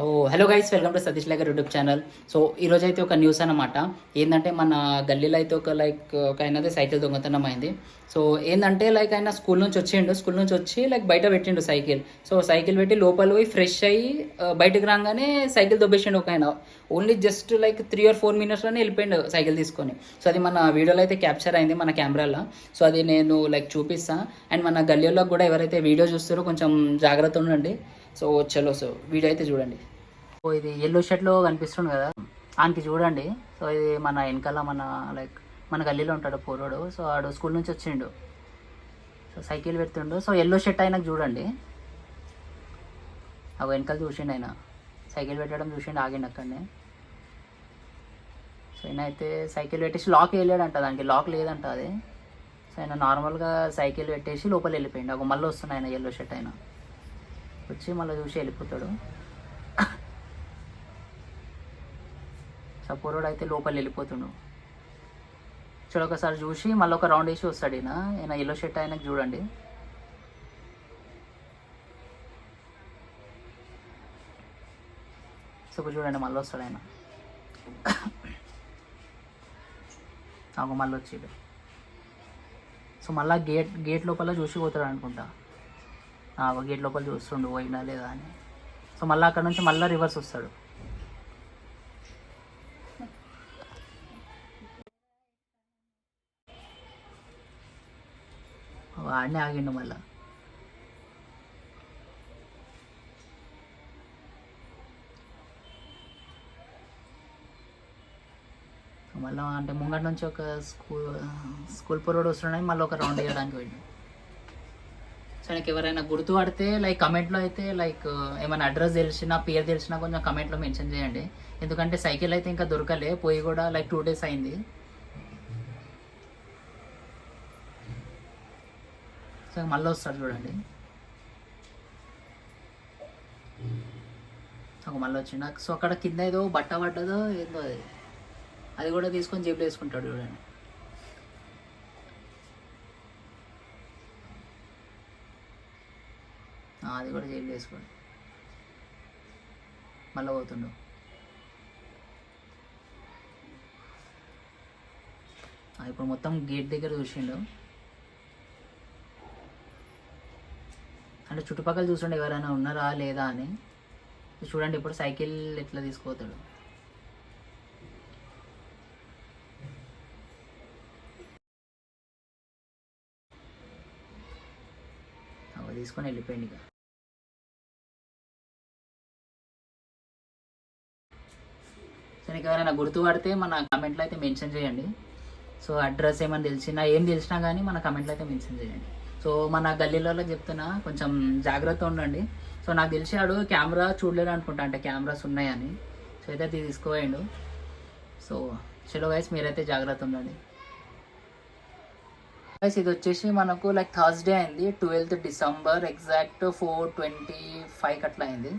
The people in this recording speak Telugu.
Oh. Hello guys welcome to Satish lager YouTube channel so ఈరోజు అయితే ఒక న్యూస్ అన్నమాట. ఏంటంటే మన గల్లీలో అయితే ఒక లైక్ ఒక ఆయన అయితే సైకిల్ దొంగతనం అయింది. సో ఏంటంటే లైక్ ఆయన స్కూల్ నుంచి వచ్చిండు. స్కూల్ నుంచి వచ్చి లైక్ బయట పెట్టిండు సైకిల్. సో సైకిల్ పెట్టి లోపల పోయి ఫ్రెష్ అయ్యి బయటకు రాగానే సైకిల్ దొబ్బేసిండు ఒక ఆయన. Only just like three or four మినిట్స్లోనే వెళ్ళిపోయిండు సైకిల్ తీసుకొని. సో అది మన వీడియోలో అయితే క్యాప్చర్ అయింది మన కెమెరాలో సో అది నేను లైక్ చూపిస్తాను అండ్ మన గల్లీలో కూడా ఎవరైతే వీడియో చూస్తారో కొంచెం జాగ్రత్త ఉండండి. సో చలో సో వీడియో అయితే చూడండి. సో ఇది ఎల్లో షర్ట్లో కనిపిస్తుంది కదా. ఆయనకి చూడండి. సో ఇది మన వెనకాల మన లైక్ మన గల్లీలో ఉంటాడు పూర్వడు సో ఆడు స్కూల్ నుంచి వచ్చిండు. సో సైకిల్ పెడుతుండు. సో ఎల్లో షర్ట్ ఆయనకు చూడండి. అవి వెనకాల చూసిండు ఆయన. సైకిల్ పెట్టడం చూసిండు ఆగిండు అక్కడనే. సో ఆయన అయితే సైకిల్ పెట్టేసి లాక్ వేయలేడంట. దానికి లాక్ లేదంట అది. సో ఆయన నార్మల్గా సైకిల్ పెట్టేసి లోపల వెళ్ళిపోయిండు. ఒక మళ్ళీ వస్తున్నాయి ఆయన ఎల్లో షర్ట్ ఆయన. వచ్చి మళ్ళీ చూసి వెళ్ళిపోతాడు. సపోర్డ్ అయితే లోపల వెళ్ళిపోతుండు. చూడ ఒకసారి చూసి మళ్ళీ ఒక రౌండ్ వేసి వస్తాడు ఈయన. ఈయన ఎల్లో షర్ట్ ఆయనకు చూడండి. సో చూడండి మళ్ళీ వస్తాడు ఆయన. నాకు మళ్ళీ వచ్చేది సో మళ్ళీ గేట్ గేట్ లోపల చూసి పోతాడు అనుకుంటా. ఆ, గేట్ లోపల చూస్తుండు పోయినా లేదా అని. సో మళ్ళీ అక్కడ నుంచి మళ్ళీ రివర్స్ వస్తాడు. వాడిని ఆగిండు మళ్ళా. మళ్ళీ అంటే ముంగట నుంచి ఒక స్కూల్ స్కూల్ పొరడు వస్తున్నాయి మళ్ళీ ఒక రౌండ్ వేయడానికి వెళ్ళి సో నాకు ఎవరైనా గుర్తుపడితే లైక్ కమెంట్లో అయితే లైక్ ఏమైనా అడ్రస్ తెలిసినా పేరు తెలిసినా కొంచెం కమెంట్లో మెన్షన్ చేయండి. ఎందుకంటే సైకిల్ అయితే ఇంకా దొరకలే పోయి కూడా లైక్ టూ డేస్ అయింది. సో మళ్ళీ వస్తాడు చూడండి. ఒక మళ్ళీ వచ్చిండు సో అక్కడ కింద ఏదో బట్ట పడ్డదో ఏందో అది. అది కూడా తీసుకొని జేబులో వేసుకుంటాడు చూడండి. అది కూడా జైలు వేసుకోండి. మళ్ళీ పోతుండు. ఇప్పుడు మొత్తం గేట్ దగ్గర చూసిండు. అంటే చుట్టుపక్కల చూస్తుండే ఎవరైనా ఉన్నారా లేదా అని. చూడండి ఇప్పుడు సైకిల్ ఎట్లా తీసుకుపోతాడు. అవి తీసుకొని వెళ్ళిపోయింది ఇక. సో నీకు ఎవరైనా గుర్తుపడితే మన కమెంట్లో అయితే మెన్షన్ చేయండి. సో అడ్రస్ ఏమైనా తెలిసినా ఏం తెలిసినా కానీ మన కమెంట్లో అయితే మెన్షన్ చేయండి. సో మన గల్లీలలో చెప్తున్నా కొంచెం జాగ్రత్త ఉండండి. సో నాకు తెలిసాడు కెమెరా చూడలేడు అనుకుంటా అంటే కెమెరాస్ ఉన్నాయని. సో అయితే అది తీసుకోవేయండు సో చలో గైస్ మీరైతే జాగ్రత్త ఉండండి. గైస్ ఇది వచ్చేసి మనకు లైక్ థర్స్డే అయింది. Twelfth December exact four twenty five అట్లా అయింది.